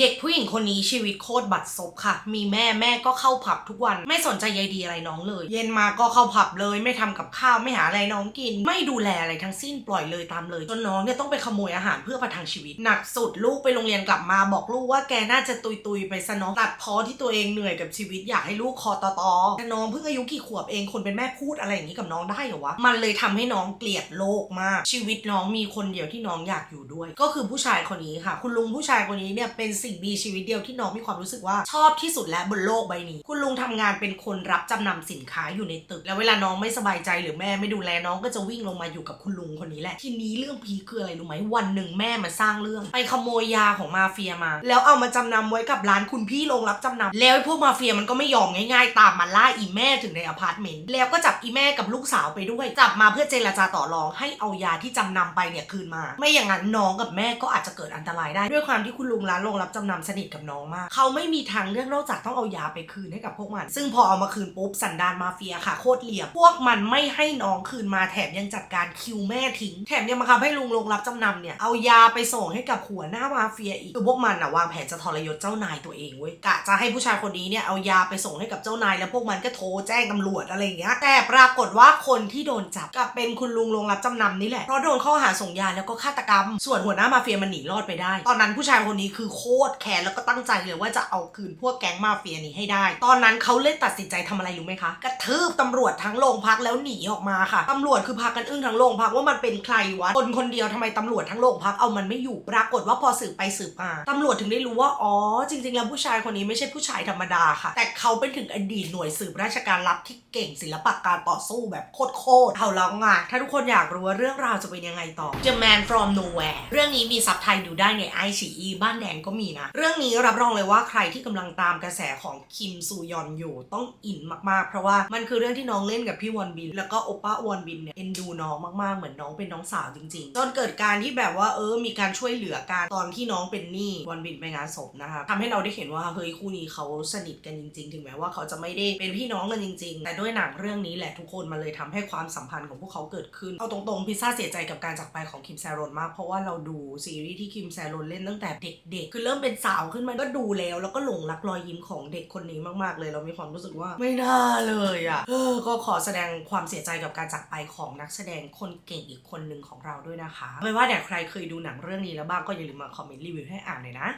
เด็กผู้หญิงคนนี้ชีวิตโคตรบัดซบค่ะ มีแม่แม่ก็เข้าผับทุกวัน ไม่สนใจใยดีอะไรน้องเลย เย็นมาก็เข้าผับเลย ไม่ทำกับข้าวไม่หาอะไรน้องกิน ไม่ดูแลอะไรทั้งสิ้นปล่อยเลยตามเลยจนน้องเนี่ยต้องไปขโมยอาหารเพื่อประทังชีวิต หนักสุดลูกไปโรงเรียนกลับมาบอกลูกว่าแกน่าจะตุยตุยๆไปซะเน้องตัดพอที่ตัวเองเหนื่อยกับชีวิตอยากให้ลูกคอตอตอแต่น้องเพิ่งอายุกี่ขวบเองคนเป็นแม่พูดอะไรอย่างนี้กับน้องได้เหรอวะมันเลยทำให้น้องเกลียดโลกมาก ชีวิตน้องมีคนเดียวที่น้องอยากอยู่ด้วย ก็คือผู้ชายคนนี้ค่ะ คุณลุงผู้ชายคนนี้เนี่ยเป็นสิ่งมีชีวิตเดียวที่น้องมีความรู้สึกว่าชอบที่สุดแล้วบนโลกใบนี้ คุณลุงทำงานเป็นคนรับจำนำสินค้าอยู่ในตึก แล้วเวลาน้องไม่สบายใจหรือแม่ไม่ดูแลน้องก็จะวิ่งลงมาอยู่กับคุณลุงคนนี้แหละ ทีนี้เรื่องพีคคืออะไรรู้ไหมวันหนึ่งแม่มาสร้างเรื่อง ไปขโมยยาของมาเฟียมา แล้วเอามาจำนำไว้กับร้านคุณพี่โรงรับจำนำแล้วพวกมาเฟียมันก็ไม่ยอมง่ายๆ ตามมาล่าอีแม่ถึงในอพาร์ตเมนต์แล้วก็จับอีแม่กับลูกสาวไปด้วย จับมาเพื่อเจรจาต่อรองให้เอายาที่จำนำไปเนี่ยคืนมา ไม่อย่างนั้นน้องกับแม่ก็อาจจะเกิดอันตรายได้ด้วยความที่คุณลุงร้านโรงรับจำนำสนิทกับน้องมาก เขาไม่มีทางเลือกนอกจากต้องเอายาไปคืนให้กับพวกมัน ซึ่งพอเอามาคืนปุ๊บสันดานมาเฟียค่ะโคตรเหลี่ยม พวกมันไม่ให้น้องคืนมาแถมยังจัดการคิวแม่ทิ้ง แถมยังมาคับให้ลุงโรงรับจำนำเนี่ยเอายาไปส่งให้กับหัวหน้ามาเฟียอีกคือพวกมันอะวางแผนจะทรยศเจ้านายตัวเองเว้ยกะจะให้ผู้ชายคนนี้เนี่ยเอายาไปส่งให้กับเจ้านายแล้วพวกมันก็โทรแจ้งตำรวจอะไรอย่างเงี้ย แต่ปรากฏว่าคนที่โดนจับกับเป็นคุณลุงโรงรับจำนำนี่แหละเพราะโดนข้อหาส่งยาแล้วก็ฆาตกรรม ส่วนหัวหน้ามาเฟียมันหนีรอดไปได้ ตอนนั้นผู้ชายคนนี้คือโคตรแค้นแล้วก็ตั้งใจเลยว่าจะเอาคืนพวกแก๊งมาเฟียนี้ให้ได้ ตอนนั้นเขาเลยตัดสินใจทำอะไรรู้ไหมคะ กระทืบตำรวจทั้งโรงพักแล้วหนีออกมาค่ะตำรวจคือพากันอึ้งทั้งโรงพักว่ามันเป็นใครวะคนคนเดียวทำไมตำรวจทั้งโรงพักเอามันไม่อยู่ปรากฏว่าพอสืบไปสืบมาตำรวจถึงได้รู้ว่าอ๋อจริง ๆ แล้วผู้ชายคนนี้ไม่ใช่ผู้ชายธรรมดาค่ะ แต่เขาเป็นถึงอดีตหน่วยสืบราชการลับที่เก่งศิลปะการต่อสู้แบบโคตรๆเอาแล้วไงถ้าทุกคนอยากรู้ว่าเรื่องราวจะเป็นยังไงต่อ The Man from Nowhere เรื่องนี้มีซับไทยดูได้ในไอชีอีบ้านแดงก็มีนะ เรื่องนี้รับรองเลยว่าใครที่กำลังตามกระแสของคิมซูยอนอยู่ต้องอินมากๆ เพราะว่ามันคือเรื่องที่น้องเล่นกับพี่วอนบิน แล้วก็โอป้าวอนบินเนี่ยเอ็นดูน้องมากๆ เหมือนน้องเป็นน้องสาวจริงๆ จนเกิดการที่แบบว่าเออมีการช่วยเหลือกันตอนที่น้องเป็นหนี้วอนบินไปงานศพนะคะทำให้เราได้เห็นว่าเฮ้ยคู่นี้เขาสนิทกันจริง ๆ ถึงแม้ว่าเขาจะไม่ได้เป็นพี่น้องกันจริง ๆ แต่ด้วยหนังเรื่องนี้แหละทุกคนมันเลยทำให้ความสัมพันธ์ของพวกเขาเกิดขึ้นเอาตรงๆพิซซ่าเสียใจกับการจากไปของคิมแซรอนมากเพราะว่าเราดูซีรีส์ที่คิมแซรอนเล่นตั้งแต่เด็กๆคือเริ่มเป็นสาวขึ้นมาก็ดูแล้ว แล้วก็หลงรักรอยยิ้มของเด็กคนนี้มากๆเลย เรามีความรู้สึกว่าไม่น่าเลยอะเออก็ขอแสดงความเสียใจกับการจากไปของนักแสดงคนเก่งอีกคนหนึ่งของเราด้วยนะคะไม่ว่าแต่ใครเคยดูหนังเรื่องนี้แล้วบ้างก็อย่าลืมมาคอมเมนต์รีวิวให้อ่านหน่อยนะ